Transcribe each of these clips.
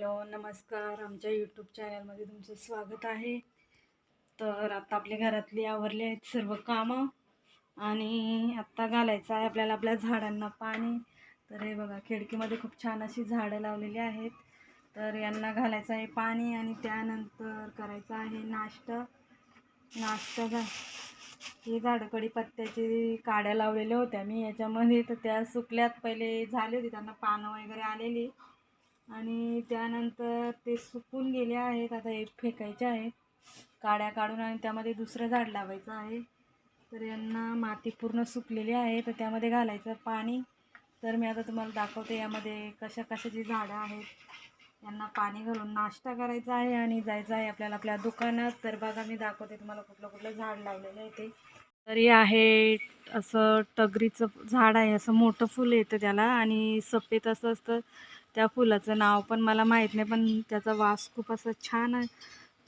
Hello नमस्कार. आमच्या YouTube चॅनलमध्ये तुमचं स्वागत आहे. तर आत्ता आपल्या घरातली आवरली आहेत सर्व कामं आणि आत्ता घालायचं आहे आपल्याला आपल्या झाडांना पाणी. तर हे बघा खिडकीमध्ये खूप छान अशी झाडं लावलेली आहेत. तर यांना घालायचं आहे पाणी आणि त्यानंतर करायचं आहे नाश्ता. नाश्ता झा हे झाडं कडीपत्त्याची काड्या लावलेल्या होत्या मी. याच्यामध्ये तर त्या सुकल्यात. पहिले झाले होते त्यांना पानं वगैरे आलेली. आणि त्यानंतर ते सुकून गेले आहेत आता हे फेकायचे आहेत. काड्या काढून आणि त्यामध्ये दुसरं झाड लावायचं आहे. तर यांना माती पूर्ण सुकलेली आहे तर त्यामध्ये घालायचं पाणी. तर मी आता तुम्हाला दाखवते यामध्ये कशा कशाची झाडं आहेत. यांना पाणी घालून नाश्ता करायचा आहे आणि जायचं आहे आपल्याला आपल्या दुकानात. तर बघा मी दाखवते तुम्हाला कुठलं कुठलं झाड लावलेलं आहे ते. तर हे आहे असं टगरीचं झाड आहे असं मोठं फुल येतं त्याला आणि सफेद असं असतं त्या फुलाचं नाव पण मला माहीत नाही पण त्याचा वास खूप असं छान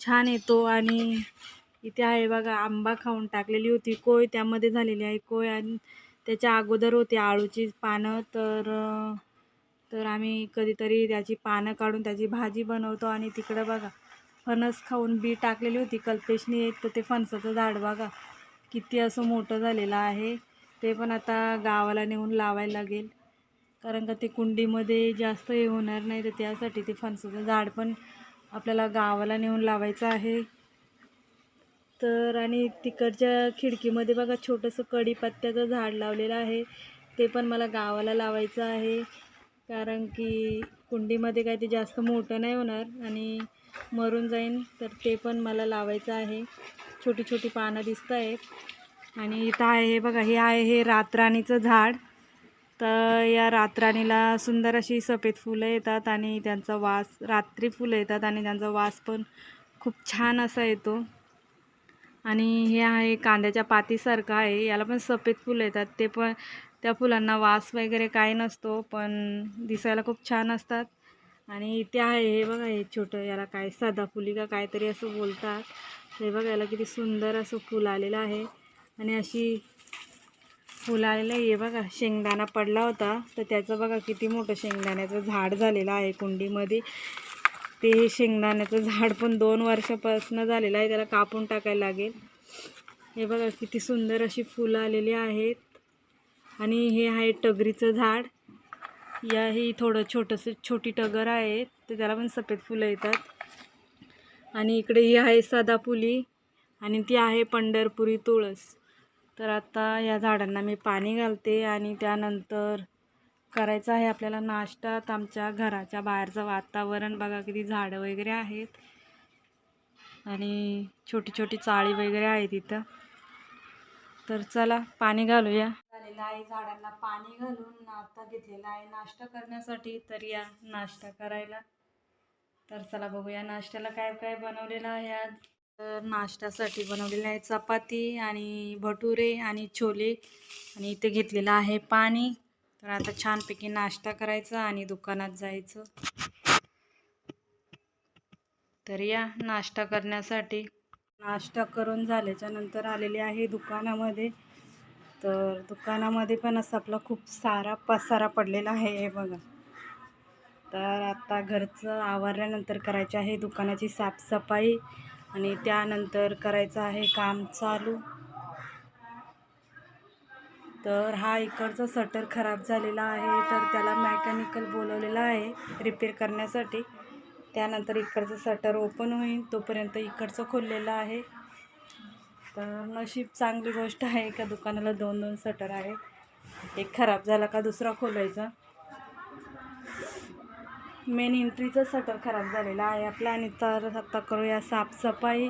छान येतो आणि इथे आहे बघा आंबा खाऊन टाकलेली होती कोय त्यामध्ये झालेली आहे कोय आणि त्याच्या अगोदर होती आळूची पानं तर तर आम्ही कधीतरी त्याची पानं काढून त्याची भाजी बनवतो आणि तिकडं बघा फणस खाऊन बी टाकलेली होती कल्पेशनी एक तर ते फणसाचं झाड बघा. किती असं मोठं झालेलं आहे ते पण आता गावाला नेऊन लावायला लागेल. कारण का ते कुंडीमध्ये जास्त हे होणार नाही तर त्यासाठी ते फणसाचं झाड पण आपल्याला गावाला नेऊन लावायचं आहे. तर आणि तिकडच्या खिडकीमध्ये बघा छोटंसं कढीपत्त्याचं झाड लावलेलं आहे. ते पण मला गावाला लावायचं आहे. कारण की कुंडीमध्ये काय ते जास्त मोठं नाही होणार आणि मरून जाईन तर ते पण मला लावायचं आहे. छोटी छोटी पानं दिसत आहेत आणि इथं आहे हे बघा हे आहे हे रातराणीचं झाड. तर या रातराणीला सुंदर अशी सफेद फुलं येतात आणि त्यांचा वास रात्री फुलं येतात आणि त्यांचा वास पण खूप छान असा येतो. आणि हे आहे कांद्याच्या पातीसारखं आहे याला पण सफेद फुलं येतात. ते पण त्या फुलांना वास वगैरे काही नसतो पण दिसायला खूप छान असतात. आणि इथे आहे हे बघा हे छोटं याला काय सदाफुली का काहीतरी असं बोलतात. हे बघायला किती सुंदर असं फुल आलेलं आहे. आणि अशी फुलं आलेलं आहे हे बघा शेंगदाणा पडला होता. तर त्याचं बघा किती मोठं शेंगदाण्याचं झाड झालेलं आहे कुंडीमध्ये. ते हे शेंगदाण्याचं झाड पण दोन वर्षापासून झालेलं आहे त्याला कापून टाकायला लागेल. हे बघा किती सुंदर अशी फुलं आलेली आहेत. आणि हे आहे टगरीचं झाड. या ही थोडं छोटंसं छोटी टगर आहे. तर त्याला पण सफेद फुलं येतात. आणि इकडे ही आहे सदाफुली आणि ती आहे पंढरपुरी तुळस. तर आता या झाडांना मी पाणी घालते आणि त्यानंतर करायचं आहे आपल्याला नाश्ता. तर आमच्या घराच्या बाहेरचं वातावरण बघा किती झाडं वगैरे आहेत. आणि छोटी छोटी चाळी वगैरे आहे तिथं. तर चला पाणी घालूया. झालेलं आहे झाडांना पाणी घालून आता घेतलेला आहे नाश्ता करण्यासाठी. तर या नाश्ता करायला. तर चला बघूया नाश्त्याला काय काय बनवलेलं आहे आज. तर नाश्त्यासाठी बनवलेलं आहे चपाती आणि भटुरे आणि छोले. आणि इथे घेतलेलं आहे पाणी. तर आता छानपैकी नाश्ता करायचा आणि दुकानात जायचं. तर या नाश्ता करण्यासाठी. नाश्ता करून झाल्याच्यानंतर आलेले आहे दुकानामध्ये. तर दुकानामध्ये पण असं आपला खूप सारा पसारा पडलेला आहे हे बघा. तर आता घरचं आवरल्यानंतर करायचे आहे दुकानाची साफसफाई आणि त्यानंतर करायचं आहे काम चालू. तर हा इकडचा सटर खराब झालेला आहे तर त्याला मेकॅनिकल बोलवलेला आहे रिपेअर करण्यासाठी. त्यानंतर इकडचं सटर ओपन होईल तोपर्यंत इकडचं खोललेलं आहे. तर नशीब चांगली गोष्ट आहे का दुकानाला दोन दोन सटर आहेत. एक खराब झाला का दुसरा खोलायचा. मेन एंट्रीचं सटर खराब झालेलं आहे. आपला आणि तर आत्ता करूया साफसफाई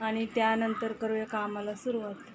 आणि त्यानंतर करूया कामाला सुरुवात.